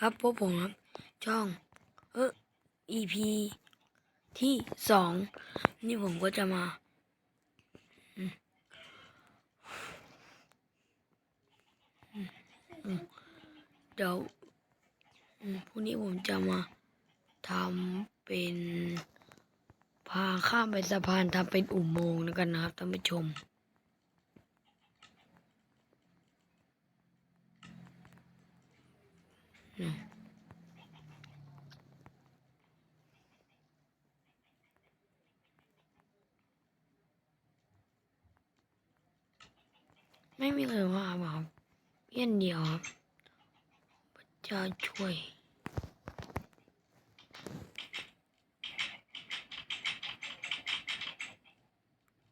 ครับพวกผมครับ ช่อง เออ EP ที่สอง นี่ผมก็จะมา เดี๋ยวพรุ่งนี้ผมจะมาทำเป็น พาข้ามไปสะพานทำเป็นอุโมงค์แล้วกันนะครับท่านผู้ชม ไม่มีใครว่าครับเพี้ยนเดียวครับพระเจ้าช่วย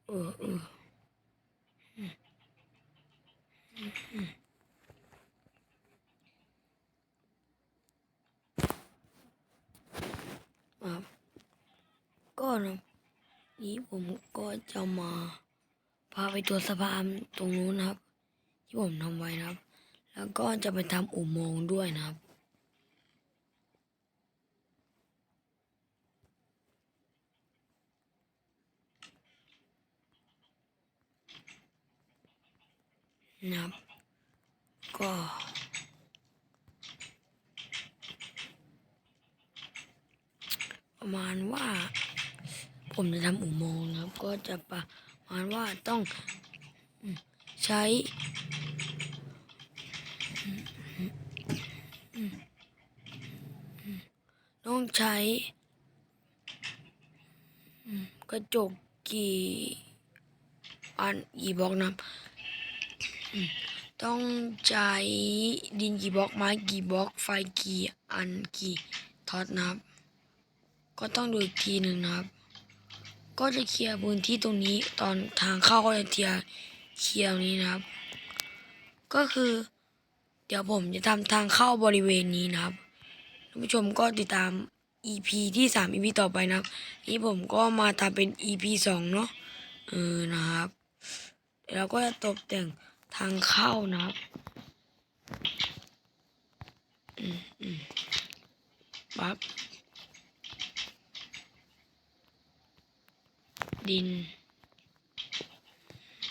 เออเอออืมอืมอืมครับ ก็นะ นี้ผมก็จะมาพาไปตัวสะพานตรงนู้นนะครับ ที่ผมทำไว้นะครับ แล้วก็จะไปทำอุโมงค์ด้วยนะครับนะครับ ก็ประมาณว่า ผมจะทำอุโมงค์นะครับ ก็จะประมาณว่าต้องใช้ต้องใช้กระจกกี่อันกี่บล็อกนับต้องใช้ดินกี่บล็อกไม้กี่บล็อกไฟกี่อันกี่ท็อตนะครับ ก็ต้องดูอีกทีหนึ่งนะครับ ก็จะเคลียร์พื้นที่ตรงนี้ตอนทางเข้าก็จะเคลียร์เคลียร์นี้นะครับ ก็คือ เดี๋ยวผมจะทำทางเข้าบริเวณนี้นะครับท่านผู้ชมก็ติดตาม EP ที่สาม EP ต่อไปนะครับนี่ผมก็มาทำเป็น EP สองเนาะเออนะครับเดี๋ยวเราก็จะตกแต่งทางเข้านะครับอืมอืมปั๊บ ดิน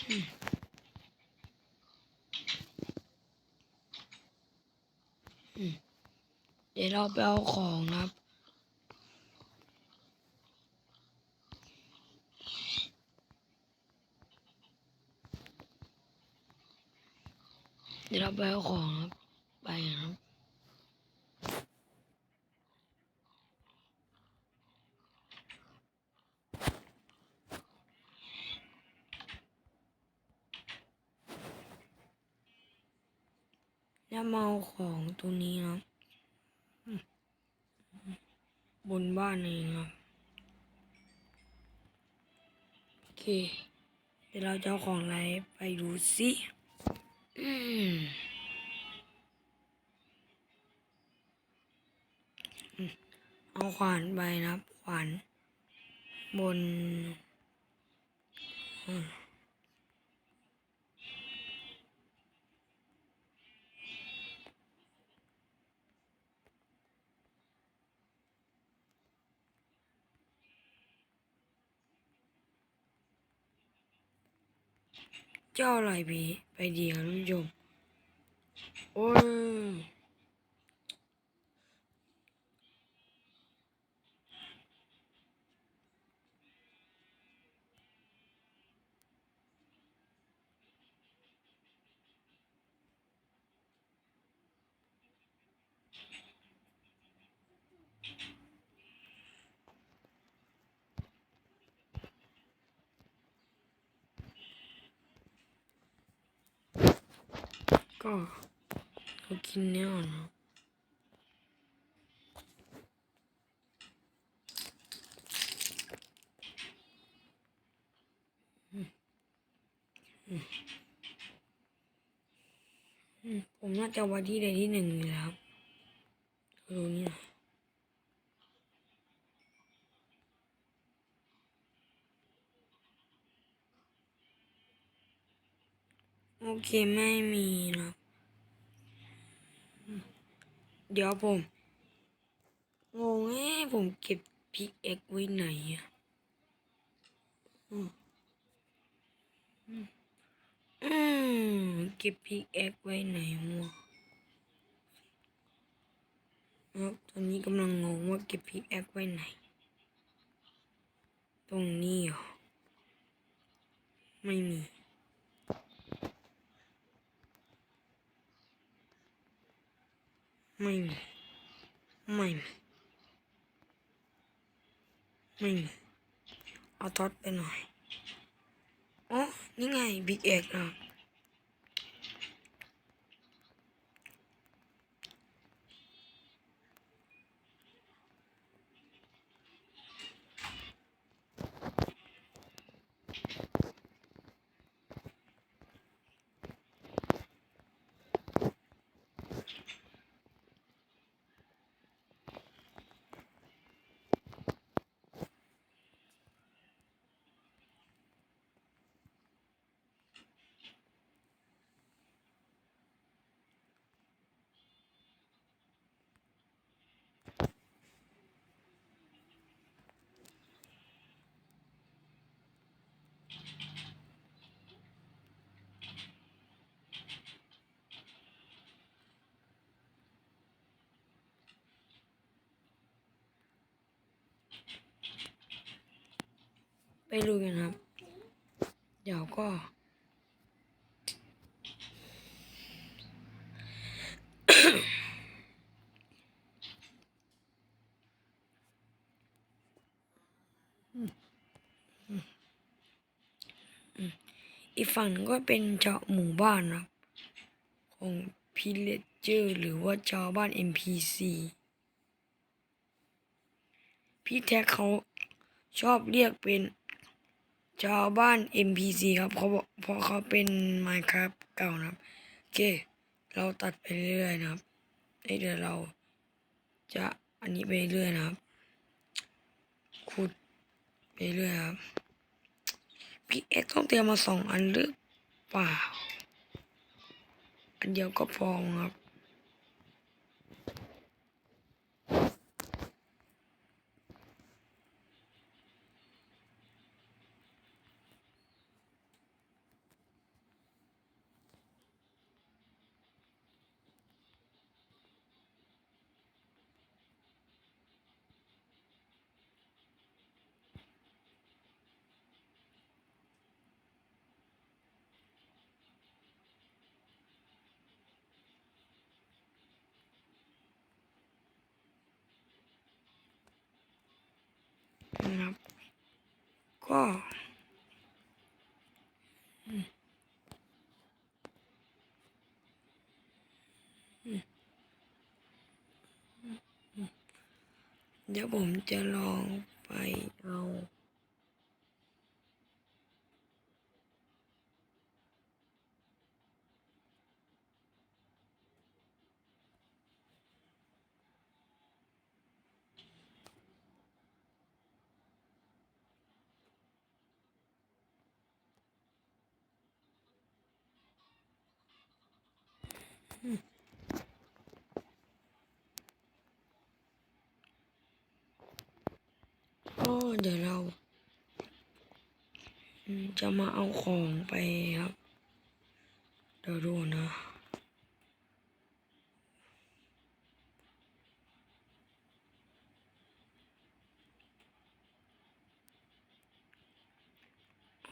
อืมอืมเดี๋ยวเราไปเอาของครับเดี๋ยวเราไปเอาของครับ ไปครับ แล้วมาเอาของตรงนี้นะบนบ้านเองครับโอเค เดี๋ยวเราจะเอาของอะไรไปดูสิเอาขวานไปนะขวานบน เจ้าอะไรพี่ไปเดียวท่านผู้ชมโอ้ย ก็เรากินเนื้อก่ยนนะอืมอืมอืมผมน่าจะวัดที่ใดที่หนึ่งแล้วครับดูนี่นะ เคไม่มีนะเดี๋ยวผมงงเอ้ผมเก็บพิกเอ็กไว้ไหนอะอืมเก็บพิกเอ็กไว้ไหนวะครับตอนนี้กำลังงงว่าเก็บพิกเอ็กไว้ไหน ตรงนี้เหรอ ไม่มี ไม่มีไม่มีไม่มีเอาท็อตไปหน่อยอ๋อนี่ไงบิ๊กเอ็กซ์อะ ไปดูกันครับ เดี๋ยวก็ อีกฝั่งนึงก็เป็นชาวหมู่บ้านครับ ของพิเลเจอร์หรือว่าชาวบ้าน NPC พี่แท็กเขาชอบเรียกเป็น ชาวบ้าน NPC ครับเขาบอกเพราะเขาเป็น Minecraft เก่านะครับ โอเค เราตัดไปเรื่อยๆนะครับเอ้เดี๋ยวเราจะอันนี้ไปเรื่อยนะครับ ขุดไปเรื่อยครับพี่เอ็กต้องเตรียมมาสองอันหรือเปล่า อันเดียวก็พอครับ ก็เดี๋ยวผมจะลองไปเอา ก็เดี๋ยวเราจะมาเอาของไปครับ เดี๋ยวดูนะ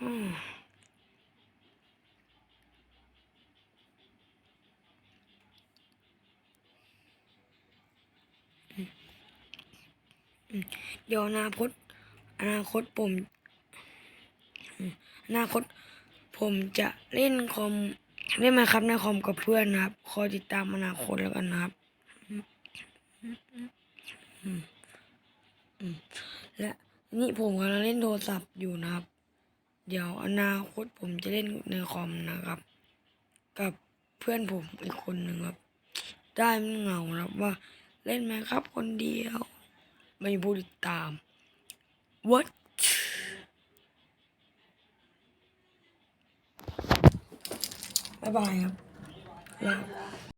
อืมอืม เดี๋ยวอนาคต อนาคตผมอนาคต ผมจะเล่นคอมเล่นมาครับในคอมกับเพื่อนนะครับ คอยติดตามอนาคตแล้วกันนะครับและนี่ผมกำลังเล่นโทรศัพท์อยู่นะครับ เดี๋ยวอนาคตผมจะเล่นในคอมนะครับ กับเพื่อนผมอีกคนหนึ่งครับ ได้ไม่เหงาครับว่าเล่นไหมครับคนเดียว ไม่มีผู้ติดตาม what บ๊า